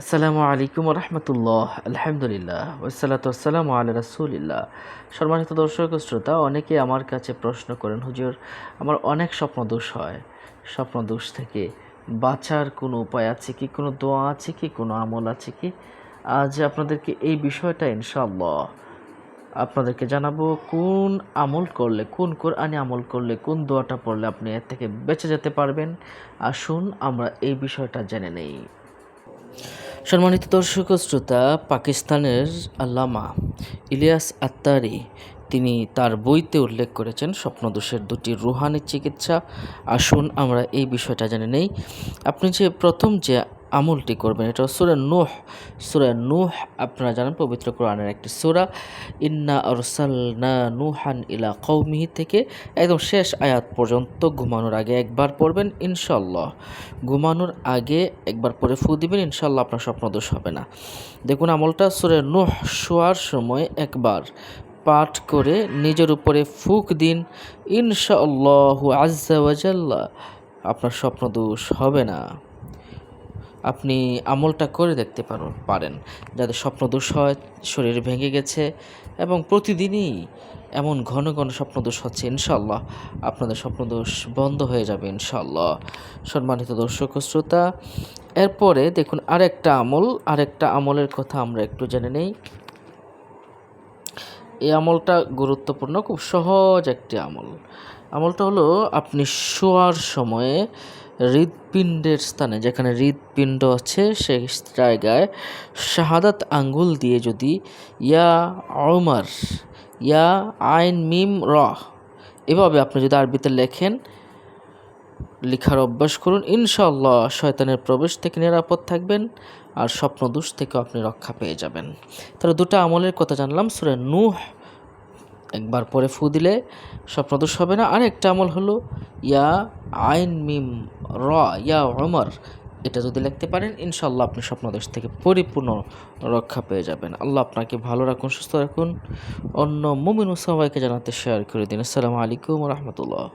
আসসালামু আলাইকুম রহমতুল্লাহ আলহামদুলিল্লাহ ওসালাত আসসালামু আলা রাসুলিল্লাহ। সম্মানিত দর্শক শ্রোতা, অনেকে আমার কাছে প্রশ্ন করেন, হুজুর, আমার অনেক স্বপ্ন দোষ হয়। স্বপ্ন দোষ থেকে বাঁচার কোনো উপায় আছে কি? কোনো দোয়া আছে কি? কোনো আমল আছে কি? আজ আপনাদেরকে এই বিষয়টা ইনশাআল্লাহ আপনাদেরকে জানাব, কোন আমল করলে, কোন কোরআনে আমল করলে, কোন দোয়াটা পড়লে আপনি এর থেকে বেঁচে যেতে পারবেন? আসুন আমরা এই বিষয়টা জেনে নেই। সম্মানিত দর্শক শ্রোতা, পাকিস্তানের আল্লামা ইলিয়াস আত্তারি, তিনি তার বইতে উল্লেখ করেছেন স্বপ্নদোষের দুটি রুহানি চিকিৎসা। আসুন আমরা এই বিষয়টা জেনে নেই। আপনি যে প্রথম যে আমলটি করবেন। এটা সুরা নুহ। সুরা নুহ, আপনারা জানেন পবিত্র কোরআনের একটি সুরা। ইন্না আরসালনা নুহান ইলা কৌমিহি থেকে একদম শেষ আয়াত পর্যন্ত ঘুমানোর আগে একবার পড়বেন ইনশাল্লাহ ঘুমানোর আগে একবার পরে ফু দিবেন ইনশাল্লাহ আপনার স্বপ্নদোষ হবে না। দেখুন আমলটা সুরে নুহ শোয়ার সময় একবার পাঠ করে নিজের উপরে ফুক দিন, ইনশাআল্লাহ আজ্জা ওয়াজাল্লাহ আপনার স্বপ্নদোষ হবে না। আপনি আমলটা করে দেখতে পারো পারেন। যাদের স্বপ্ন দোষ হয়, শরীর ভেঙে গেছে এবং প্রতিদিনই এমন ঘন ঘন স্বপ্নদোষ হচ্ছে ইনশাল্লাহ আপনাদের স্বপ্নদোষ বন্ধ হয়ে যাবে ইনশাল্লাহ সম্মানিত দর্শক শ্রোতা, এরপরে দেখুন আরেকটা আমল। আরেকটা আমলের কথা আমরা একটু জেনে নেই। এই আমলটা গুরুত্বপূর্ণ, খুব সহজ একটি আমল। আমলটা হলো, আপনি শোয়ার সময়ে হৃৎপিণ্ডের স্থানে, যেখানে হৃৎপিণ্ড আছে, সেই জায়গায় শাহাদাত আঙ্গুল দিয়ে যদি, ইয়া অমার ইয়া আইন মিম র, এভাবে আপনি যদি আরবিতে লেখেন লেখার অভ্যাস করুন। ইনশাল্লাহ শয়তানের প্রবেশ থেকে নিরাপদ থাকবেন আর স্বপ্নদোষ থেকেও আপনি রক্ষা পেয়ে যাবেন। তাহলে দুটো আমলের কথা জানলাম। সুরে নূহ একবার পরে ফু দিলে স্বপ্নদোষ হবে না। আর একটা আমল হলো, ইয়া আইন মিম র, ইয়া অমর এটা যদি লিখতে পারেন ইনশাল্লাহ আপনি স্বপ্নদোষ থেকে পরিপূর্ণ রক্ষা পেয়ে যাবেন। আল্লাহ আপনাকে ভালো রাখুন, সুস্থ রাখুন। অন্য মুমিন সবাইকে জানাতে শেয়ার করে দিন। আসসালামু আলাইকুম রহমতুল্লাহ।